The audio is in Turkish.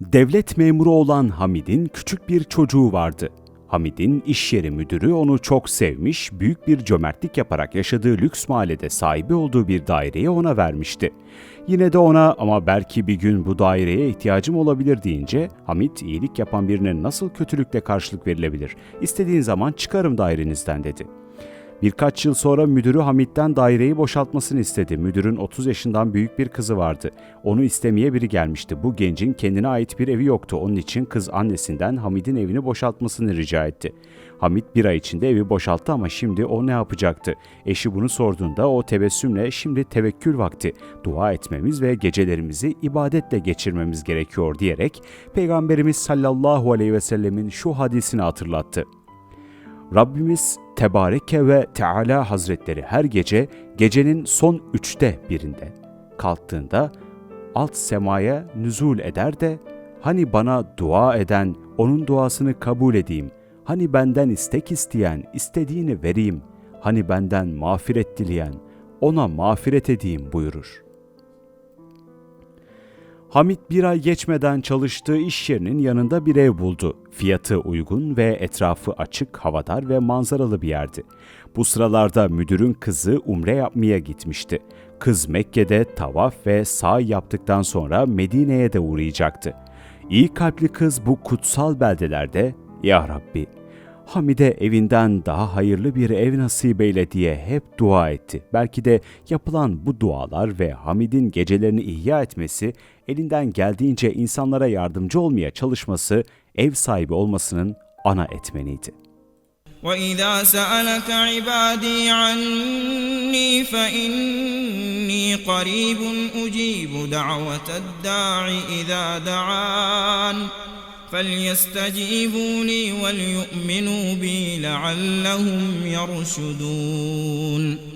Devlet memuru olan Hamid'in küçük bir çocuğu vardı. Hamid'in iş yeri müdürü onu çok sevmiş, büyük bir cömertlik yaparak yaşadığı lüks mahallede sahibi olduğu bir daireyi ona vermişti. Yine de ona ama belki bir gün bu daireye ihtiyacım olabilir deyince Hamid iyilik yapan birine nasıl kötülükle karşılık verilebilir? İstediğin zaman çıkarım dairenizden dedi. Birkaç yıl sonra müdürü Hamit'ten daireyi boşaltmasını istedi. Müdürün 30 yaşından büyük bir kızı vardı. Onu istemeye biri gelmişti. Bu gencin kendine ait bir evi yoktu. Onun için kız annesinden Hamid'in evini boşaltmasını rica etti. Hamit bir ay içinde evi boşalttı ama şimdi o ne yapacaktı? Eşi bunu sorduğunda o tebessümle şimdi tevekkül vakti, dua etmemiz ve gecelerimizi ibadetle geçirmemiz gerekiyor diyerek Peygamberimiz sallallahu aleyhi ve sellemin şu hadisini hatırlattı. Rabbimiz Tebareke ve Teala Hazretleri her gece gecenin son üçte birinde kalktığında alt semaya nüzul eder de hani bana dua eden onun duasını kabul edeyim, hani benden istek isteyen istediğini vereyim, hani benden mağfiret dileyen ona mağfiret edeyim. buyurur.'' Hamit bir ay geçmeden çalıştığı iş yerinin yanında bir ev buldu. Fiyatı uygun ve etrafı açık, havadar ve manzaralı bir yerdi. Bu sıralarda müdürün kızı umre yapmaya gitmişti. Kız Mekke'de tavaf ve sa'i yaptıktan sonra Medine'ye de uğrayacaktı. İyi kalpli kız bu kutsal beldelerde "Ya Rabbi, Hamide evinden daha hayırlı bir ev nasip eyle diye hep dua etti. Belki de yapılan bu dualar ve Hamid'in gecelerini ihya etmesi, elinden geldiğince insanlara yardımcı olmaya çalışması, ev sahibi olmasının ana etmeniydi. وإذا سألك عبادي عني فإني قريب أجيب دعوة الداع إذا دعان فليستجيبوا لي وليؤمنوا بي لعلهم يرشدون.